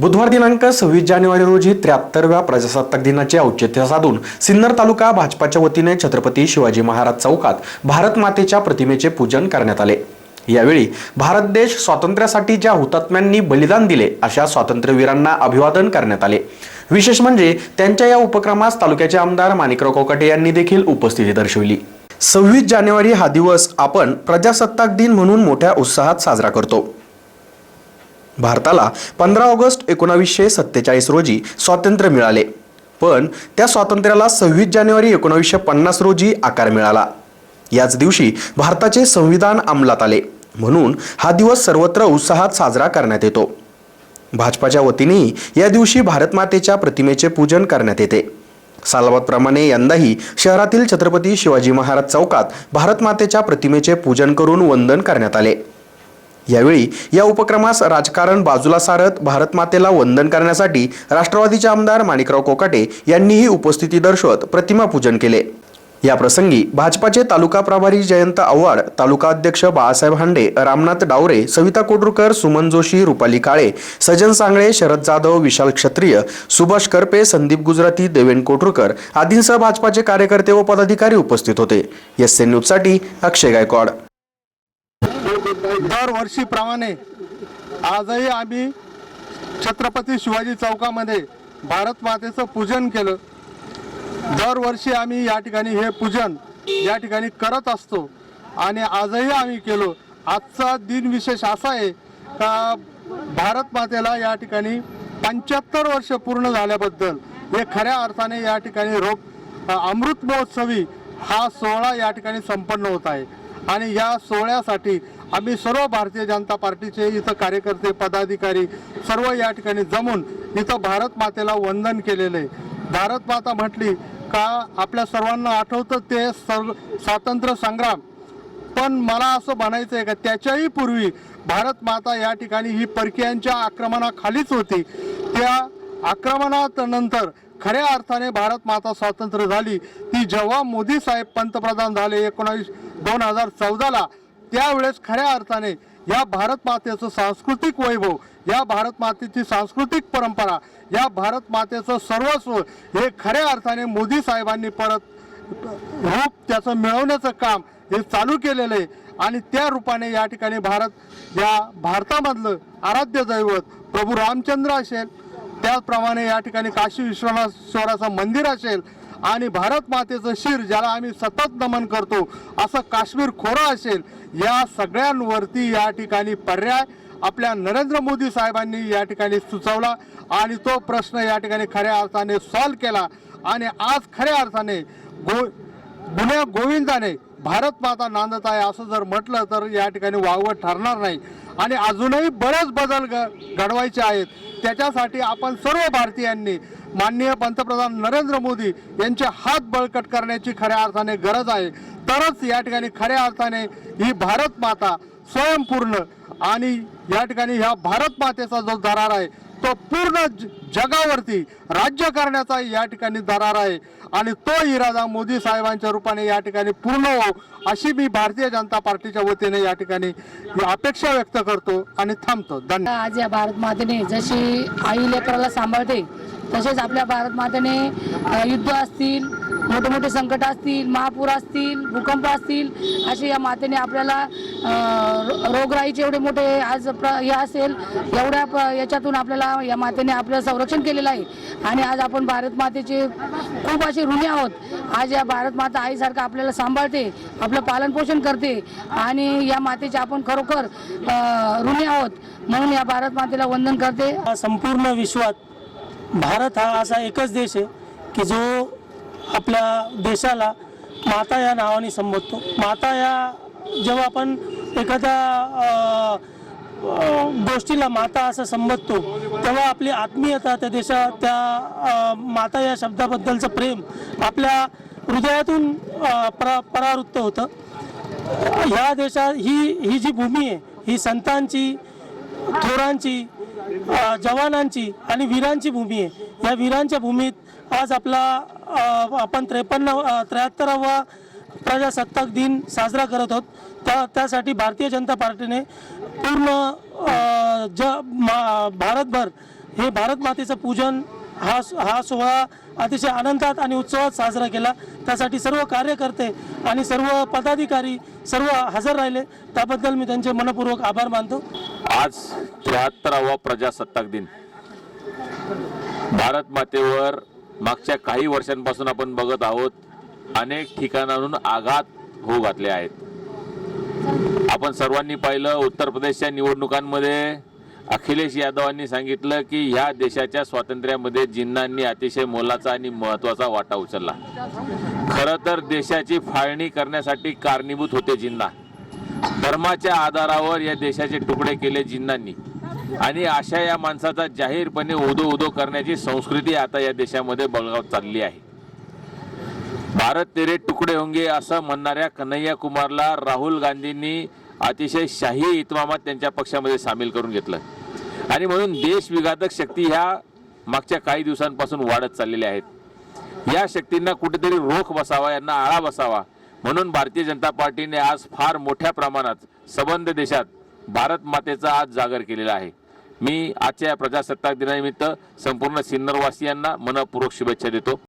बुधवार दिनांक सव्वीस जानेवारी रोजी त्र्याहत्तरव्या प्रजासत्ताक दिनाचे औचित्य साधून सिन्नर तालुका भाजपाच्या वतीने छत्रपती शिवाजी महाराज चौकात भारत मातेच्या प्रतिमेचे पूजन करण्यात आले. यावेळी भारत देश स्वातंत्र्यासाठी ज्या हुतात्म्यांनी बलिदान दिले अशा स्वातंत्र्यवीरांना अभिवादन करण्यात आले. विशेष म्हणजे त्यांच्या या उपक्रमास तालुक्याचे आमदार माणिकराव कोकाटे यांनी देखील उपस्थिती दर्शवली. सव्वीस जानेवारी हा दिवस आपण प्रजासत्ताक दिन म्हणून मोठ्या उत्साहात साजरा करतो. भारताला पंधरा ऑगस्ट एकोणावीसशे सत्तेचाळीस रोजी स्वातंत्र्य मिळाले. पण त्या स्वातंत्र्याला सव्वीस जानेवारी एकोणावीसशे पन्नास रोजी आकार मिळाला. याच दिवशी भारताचे संविधान अंमलात आले. म्हणून हा दिवस सर्वत्र उत्साहात साजरा करण्यात येतो. भाजपाच्या वतीनेही या दिवशी भारतमातेच्या प्रतिमेचे पूजन करण्यात येते. सालाबादप्रमाणे यंदाही शहरातील छत्रपती शिवाजी महाराज चौकात भारतमातेच्या प्रतिमेचे पूजन करून वंदन करण्यात आले. यावेळी या उपक्रमास राजकारण बाजूला सारत भारतमातेला वंदन करण्यासाठी राष्ट्रवादीचे आमदार माणिकराव कोकाटे यांनीही उपस्थिती दर्शवत प्रतिमा पूजन केले. या प्रसंगी भाजपाचे तालुका प्रभारी जयंत आव्हाड तालुका अध्यक्ष बाळासाहेब हांडे रामनाथ डावरे सविता कोटुरकर सुमन जोशी रुपाली काळे सजन सांगळे शरद जाधव विशाल क्षत्रिय सुभाष करपे संदीप गुजराती देवेन कोटुरकर आदींसह भाजपाचे कार्यकर्ते व पदाधिकारी उपस्थित होते. एस एन न्यूजसाठी अक्षय गायकवाड. दरवर्षीप्रमाणे आजही आम्ही छत्रपती शिवाजी चौकामध्ये भारत मातेचं पूजन केलं. दरवर्षी आम्ही या ठिकाणी हे पूजन या ठिकाणी करत असतो. आणि आजही आम्ही केलो. आजचा दिन विशेष असा आहे का भारत मातेला या ठिकाणी पंच्याहत्तर वर्ष पूर्ण झाल्याबद्दल हे खऱ्या अर्थाने या ठिकाणी रोप अमृत महोत्सवी हा सोहळा या ठिकाणी संपन्न होत आहे. आणि या सोहळ्यासाठी आम्ही सर्व भारतीय जनता पार्टीचे इथं कार्यकर्ते पदाधिकारी सर्व या ठिकाणी जमून इथं भारत मातेला वंदन केलेलं. आहे भारत माता म्हटली का आपल्या सर्वांना आठवतं ते सर्व स्वातंत्र्य संग्राम. पण मला असं म्हणायचं आहे का त्याच्याही पूर्वी भारत माता या ठिकाणी ही परकीयांच्या आक्रमणाखालीच होती. त्या आक्रमणानंतर खऱ्या अर्थाने भारत माता स्वातंत्र्य झाली. ती जेव्हा मोदी साहेब पंतप्रधान झाले एकोणावीस दोन हजार चौदाला त्यावेळेस खऱ्या अर्थाने या भारत मातेचं सांस्कृतिक वैभव या भारत मातेची सांस्कृतिक परंपरा या भारत मातेचं सर्वस्व हे खऱ्या अर्थाने मोदी साहेबांनी परत रूप त्याचं मिळवण्याचं काम हे चालू केलेलं आहे. आणि त्या रूपाने या ठिकाणी भारत या भारतामधलं आराध्य दैवत प्रभू रामचंद्र असेल त्याचप्रमाणे या ठिकाणी काशी विश्वनाथेश्वराचं मंदिर असेल आणि भारत मातेचं शिर ज्याला आम्ही सतत नमन करतो असं काश्मीर खोरं असेल या सगळ्यांवरती या ठिकाणी पर्याय आपल्या नरेंद्र मोदी साहेबांनी या ठिकाणी सुचवला आणि तो प्रश्न या ठिकाणी खऱ्या अर्थाने सॉल्व केला. आणि आज खऱ्या अर्थाने गो गुन्ह्या गोविंदाने भारत माता नांदत आहे असं जर म्हटलं तर या ठिकाणी वावं ठरणार नाही. आणि अजूनही बरेच बदल घडवायचे आहेत. त्याच्यासाठी आपण सर्व भारतीयांनी माननीय पंतप्रधान नरेंद्र मोदी यांचे हात बळकट करण्याची खऱ्या अर्थाने गरज आहे. तरच या ठिकाणी खऱ्या अर्थाने ही भारत माता स्वयंपूर्ण आणि या ठिकाणी ह्या भारत मातेचा जो दरार आहे तो पूर्ण जगावरती राज्य करण्याचा या ठिकाणी दरार आहे. आणि तो इरादा मोदी साहेबांच्या रूपाने या ठिकाणी पूर्ण हो अशी मी भारतीय जनता पार्टीच्या वतीने या ठिकाणी अपेक्षा व्यक्त करतो आणि थांबतो. धन्यवाद आज या भारत मातेने जशी आई लेकराला सांभाळते तसेच आपल्या भारत मातेने युद्ध असतील मोठे मोठे संकट असतील महापूर असतील भूकंप असतील असे या मातेने आपल्याला रो- रोगराईचे एवढे मोठे आज प्र हे असेल एवढ्या प- याच्यातून आपल्याला या मातेने आपलं संरक्षण केलेलं आहे. आणि आज आपण भारत मातेचे खूप असे ऋणी आहोत. आज या भारत माता आईसारखं आपल्याला सांभाळते आपलं पालनपोषण करते आणि या मातेचे आपण खरोखर ऋणी आहोत. म्हणून या भारत मातेला वंदन करते. संपूर्ण विश्वात भारत हा असा एकच देश आहे की जो आपल्या देशाला माता या नावाने संबोधतो. माता या जेव्हा आपण एखाद्या गोष्टीला माता असं संबोधतो तेव्हा आपली आत्मीयता त्या देशा त्या माता या शब्दाबद्दलचं प्रेम आपल्या हृदयातून परा परावृत्त होतं. ह्या देशात ही ही जी भूमी आहे ही संतांची थोरांची जवानांची आणि वीरांची भूमी आहे. या वीरांच्या भूमीत आज आपला आपण त्रेपन्न त्र्याहत्तरावा प्रजासत्ताक दिन साजरा करत आहोत. त्या त्यासाठी भारतीय जनता पार्टीने पूर्ण ज मा भारतभर हे भारत मातेचं पूजन हा हा सोहळा अतिशय आनंदात आणि उत्सवात साजरा केला. त्यासाठी सर्व कार्यकर्ते आणि सर्व पदाधिकारी सर्व हजर राहिले. त्याबद्दल मी त्यांचे मनपूर्वक आभार मानतो. आज त्र्याहत्तरावा प्रजासत्ताक दिन. भारत मातेवर मागच्या काही वर्षांपासून आपण बघत आहोत अनेक ठिकाणाहून आघात होऊ घातले आहेत. आपण सर्वांनी पाहिलं उत्तर प्रदेशच्या निवडणुकांमध्ये अखिलेश यादवांनी सांगितलं की ह्या देशाच्या स्वातंत्र्यामध्ये जिन्नांनी अतिशय मोलाचा आणि महत्त्वाचा वाटा उचलला. खरं तर देशाची फाळणी करण्यासाठी कारणीभूत होते जिन्ना. धर्माच्या आधारावर या देशाचे तुकडे केले जिन्नांनी. आणि अशा या माणसाचा जाहीरपणे उदो उदो करण्याची संस्कृती आता या देशामध्ये बळगावत चालली आहे. भारत तेरे तुकडे होंगे असं म्हणणाऱ्या कन्हैया कुमारला राहुल गांधींनी अतिशय शाही इतमामात त्यांच्या पक्षामध्ये सामील करून घेतलं. आणि म्हणून देशविघातक शक्ती ह्या मागच्या काही दिवसांपासून वाढत चाललेल्या आहेत. या शक्तींना कुठेतरी रोख बसावा यांना आळा बसावा. म्हणून भारतीय जनता पार्टीने आज फार मोठ्या प्रमाणात सबंध देशात भारत मातेचा आज जागर केलेला आहे. मी आजच्या या प्रजासत्ताक दिनानिमित्त संपूर्ण सिन्नरवासियांना मनपूर्वक शुभेच्छा देतो.